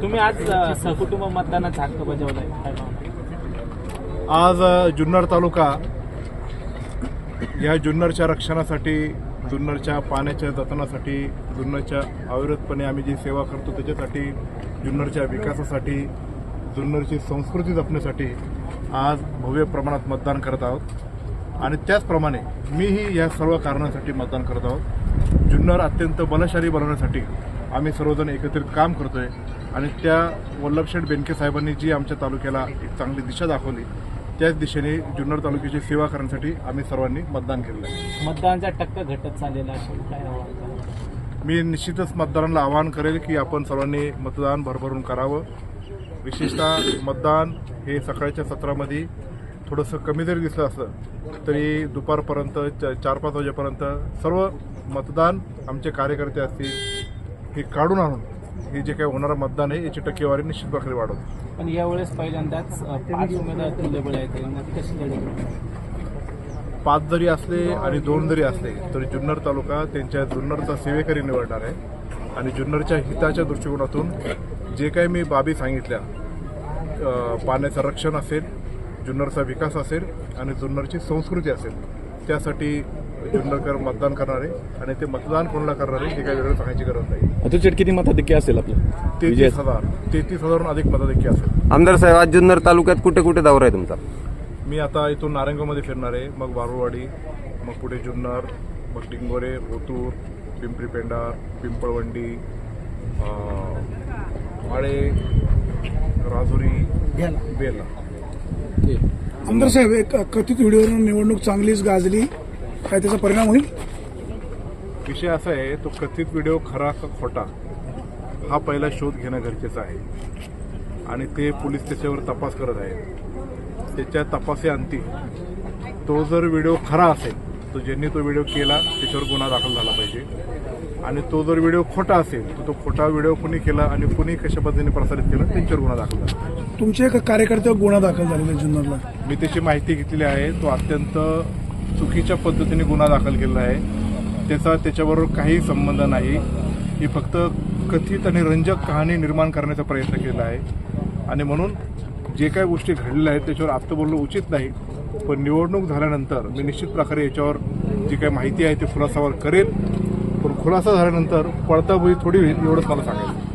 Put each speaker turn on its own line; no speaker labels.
तुम्ही आज सहकुटुंब मतदानाचा हक्क बजावलाय?
आज जुन्नर तालुका या जुन्नरच्या रक्षणासाठी जुन्नरच्या पाण्याच्या जतनासाठी जुन्नरच्या अविरतपणे आम्ही जी सेवा करतो त्याच्यासाठी जुन्नरच्या विकासासाठी जुन्नरची संस्कृती जपण्यासाठी आज भव्य प्रमाणात मतदान करत आहोत. आणि त्याचप्रमाणे मीही या सर्व कारणांसाठी मतदान करत आहोत. जुन्नर अत्यंत बलशाली बनवण्यासाठी आम्ही सर्वजण एकत्रित काम करतोय. आणि त्या वल्लभशेठ बेनके साहेबांनी जी आमच्या तालुक्याला एक चांगली दिशा दाखवली त्याच दिशेने जुन्नर तालुक्याची सेवा करण्यासाठी आम्ही सर्वांनी मतदान केलेलं आहे.
मतदानाचा टक्का घटत चाललेला असेल काय आव्हान
मी निश्चितच मतदारांना आवाहन करेल की आपण सर्वांनी मतदान भरभरून करावं. विशेषतः मतदान हे सकाळच्या सत्रामध्ये थोडंसं कमी जरी दिसलं असलं तरी दुपारपर्यंत च- चार पाच वाजेपर्यंत सर्व मतदान आमचे कार्यकर्ते असतील हे काढून आणून हे जे काही होणारं मतदान आहे याची टक्केवारी निश्चित प्रकारे वाढवतो.
पण यावेळेस पहिल्यांदाच पाच उमेदवार तुल्यबळ आहेत
पाच जरी असले आणि दोन जरी असले तरी जुन्नर तालुका त्यांच्या जुन्नरचा सेवेकरी निवडणार आहे. आणि जुन्नरच्या हिताच्या दृष्टिकोनातून जे काही मी बाबी सांगितल्या पाण्याचं रक्षण असेल जुन्नरचा विकास असेल आणि जुन्नरची संस्कृती असेल त्यासाठी जुन्नरकर मतदान करणार आहे आणि ते मतदान कोणाला करणार आहे हे काही वेगळं सांगायची गरज नाही.
अतुल किती मताधिक्य असेल आपलं?
तेहतीस हजार तेहतीस हजारहून अधिक मताधिक्य असेल.
आमदार साहेब आज जुन्नर तालुक्यात कुठे कुठे दौरा आहे तुमचा?
मी आता इथून नारायणगावमध्ये फिरणार आहे मग बारुवाडी मग पुढे जुन्नर मग डिंगोरे ओतूर पिंपरी पेंडार पिंपळवंडी अं, माळे राजुरी बेला.
आमदार साहेब एक कथित व्हिडिओवरून निवडणूक चांगलीच गाजली. काय त्याचा परिणाम होईल?
विषय असा आहे तो कथित व्हिडिओ खरा का खोटा हा पहिला शोध घेणं गरजेचं आहे. आणि ते पोलीस त्याच्यावर तपास करत आहेत. त्याच्या तपासाअंती तो जर व्हिडिओ खरा असेल तर ज्यांनी तो व्हिडिओ केला त्याच्यावर गुन्हा दाखल झाला पाहिजे. आणि तो जर व्हिडिओ खोटा असेल तर तो खोटा व्हिडिओ कुणी केला आणि कुणी कशा पद्धतीने प्रसारित केलं त्यांच्यावर गुन्हा दाखल झाला.
तुमच्या एका कार्यकर्त्यावर गुन्हा दाखल झालेला आहे जुन्नरला.
मी त्याची माहिती घेतलेली आहे. तो अत्यंत चुकीच्या पद्धतीने गुन्हा दाखल केलेला आहे. त्याचा त्याच्याबरोबर काही संबंध नाही. ही फक्त कथित आणि रंजक कहाणी निर्माण करण्याचा प्रयत्न केला आहे. आणि म्हणून जे काही गोष्टी घडलेल्या आहेत त्याच्यावर आत्ता बोलणं उचित नाही. पण निवडणूक झाल्यानंतर मी निश्चित प्रकारे याच्यावर जी काही माहिती आहे ती खुलासावर करेल पण खुलासा झाल्यानंतर पडताभुई थोडी होईल एवढंच मला सांगायचं